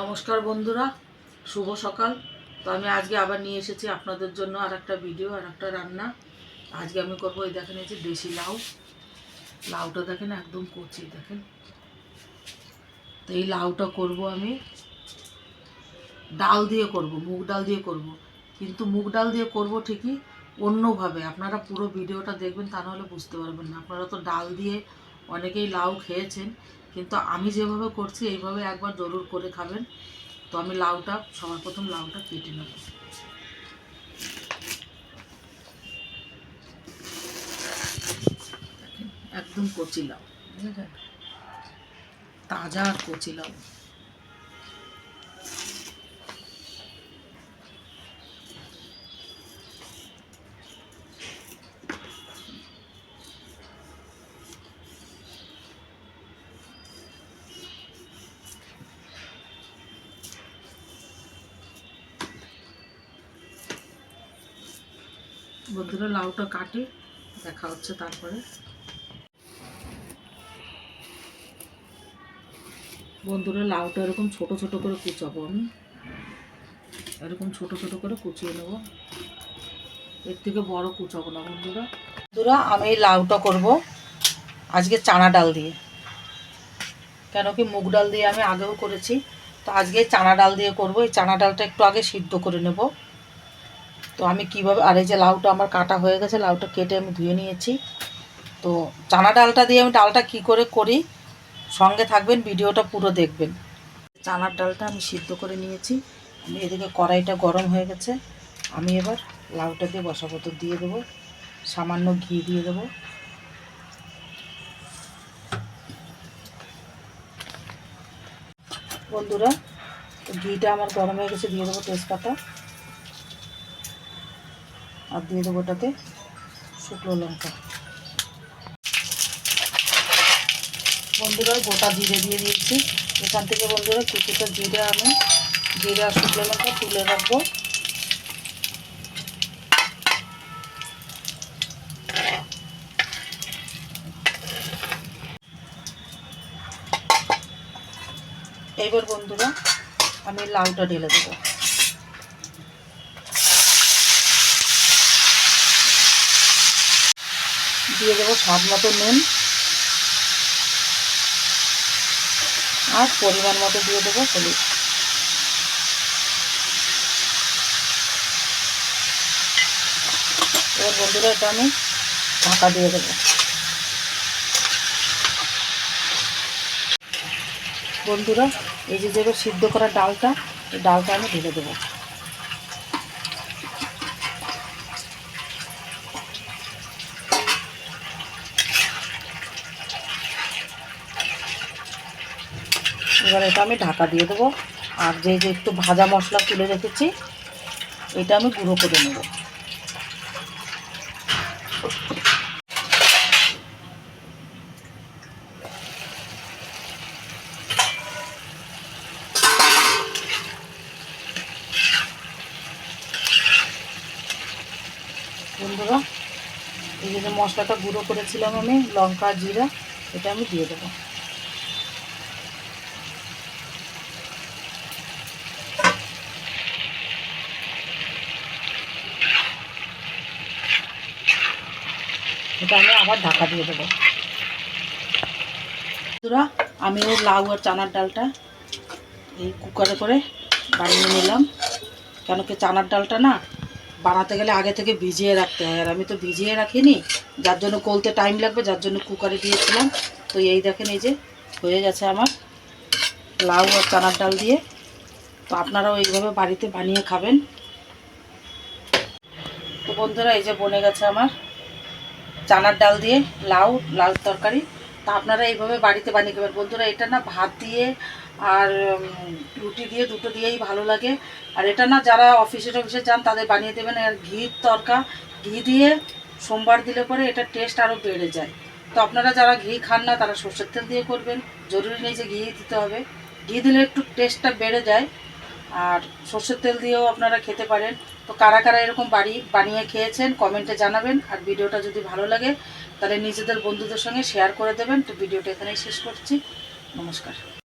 নমস্কার বন্ধুরা, শুভ সকাল। তো আমি আজকে আবার নিয়ে এসেছি আপনাদের জন্য আর একটা ভিডিও আর একটা রান্না। আজকে আমি করব এই দেখেন এই যে দেশি লাউ। লাউটা দেখেন একদম কচি, দেখেন। তো এই লাউটা করব আমি। ডাল দিয়ে করব, মুগ ডাল দিয়ে করব। কিন্তু মুগ ডাল দিয়ে করব ঠিকই অন্যভাবে। আপনারা পুরো ভিডিওটা দেখবেন, তা নাহলে বুঝতে পারবেন না। আপনারা তো ডাল দিয়ে অনেকেই লাউ খেয়েছেন। কিন্তু আমি যেভাবে করছি এইভাবে একবার জরুর করে খাবেন। তো আমি লাউটা সবার প্রথম লাউটা কেটে নেব। একদম কচি লাউ। বুঝলেন তাজা আর কচি লাউ। বন্ধুরা লাউটা কাটে, দেখা হচ্ছে তারপরে। বন্ধুরা লাউটা এরকম ছোট ছোট করে কুচাবো আমি। এরকম ছোট ছোট করে কুচিয়ে নেব। এর থেকে বড় কুচাবো না বন্ধুরা। বন্ধুরা, আমি এই লাউটা করব আজকে চানা ডাল দিয়ে। কেন কি মুগ ডাল দিয়ে আমি আগেও করেছি। তো আজকে চানা ডাল দিয়ে করব। এই চানা ডালটা একটু আগে সিদ্ধ করে নেব। তো আমি কীভাবে, আর এই যে লাউটা আমার কাটা হয়ে গেছে, লাউটা কেটে আমি ধুয়ে নিয়েছি। তো চানা ডালটা দিয়ে আমি ডালটা কি করে করি, সঙ্গে থাকবেন, ভিডিওটা পুরো দেখবেন। চানার ডালটা আমি সিদ্ধ করে নিয়েছি। আমি এদিকে কড়াইটা গরম হয়ে গেছে। আমি এবার লাউটা দিয়ে বসাবো দিয়ে দেবো। সামান্য ঘি দিয়ে দেবো। বন্ধুরা, ঘিটা আমার গরম হয়ে গেছে, দিয়ে দেবো তেজপাতা। আর দিয়ে দেবো ওটাতে শুকনো লঙ্কা। বন্ধুরা, গোটা জিরে দিয়ে দিয়েছি। এখান থেকে বন্ধুরা কিছুটা জিরে আমি, জিরে আর শুকনো লঙ্কা তুলে রাখব। এইবার বন্ধুরা, আমি লাউটা ঢেলে দেবো। দিয়ে দেবো স্বাদ মতো নুন। আর পরিমাণ মতো দিয়ে দেবো হলুদ। এবার বন্ধুরা, এটা আমি ঢাকা দিয়ে দেবো। বন্ধুরা, এই যে যেগুলো সিদ্ধ করা ডালটা ডালটা আমি ঢেলে দেবো। এবার এটা আমি ঢাকা দিয়ে দেবো। আর যে যে একটু ভাজা মশলা তুলে রেখেছি, এটা আমি গুঁড়ো করে নেব। বন্ধুরা, এই যে মশলাটা গুঁড়ো করেছিলাম আমি, লঙ্কা, জিরা, এটা আমি দিয়ে দেবো। এটা আমি আবার ঢাকা দিয়ে দেবো। বন্ধুরা, আমি ওই লাউ আর চানার ডালটা এই কুকারে করে বানিয়ে নিলাম। কেন কি চানার ডালটা না বানাতে গেলে আগে থেকে ভিজিয়ে রাখতে হয়। আর আমি তো ভিজিয়ে রাখিনি, যার জন্য কলতে টাইম লাগবে, যার জন্য কুকারে দিয়েছিলাম। তো এই দেখেন এই যে হয়ে গেছে আমার লাউ আর চানার ডাল দিয়ে। তো আপনারাও এইভাবে বাড়িতে বানিয়ে খাবেন। তো বন্ধুরা, এই যে বনে গেছে আমার। চানার ডাল দিয়ে লাউ লাউ তরকারি। তা আপনারা এইভাবে বাড়িতে বানিয়ে খাবেন। বন্ধুরা, এটা না ভাত দিয়ে আর রুটি দিয়ে, দুটো দিয়েই ভালো লাগে। আর এটা না যারা অফিসে টফিসে যান, তাদের বানিয়ে দেবেন। আর ঘির তরকা, ঘি দিয়ে সোমবার দিলে পরে এটা টেস্ট আরও বেড়ে যায়। তো আপনারা যারা ঘি খান না, তারা সর্ষের তেল দিয়ে করবেন। জরুরি নেই যে ঘি দিতে হবে। ঘি দিলে একটু টেস্টটা বেড়ে যায়। আর সর্ষের তেল দিয়েও আপনারা খেতে পারেন। তো কারা কারা এরকম বাড়ি বানিয়ে খেয়েছেন কমেন্টে জানাবেন। আর ভিডিওটা যদি ভালো লাগে, তাহলে নিজেদের বন্ধুদের সঙ্গে শেয়ার করে দেবেন। তো ভিডিওটা এখানেই শেষ করছি। নমস্কার।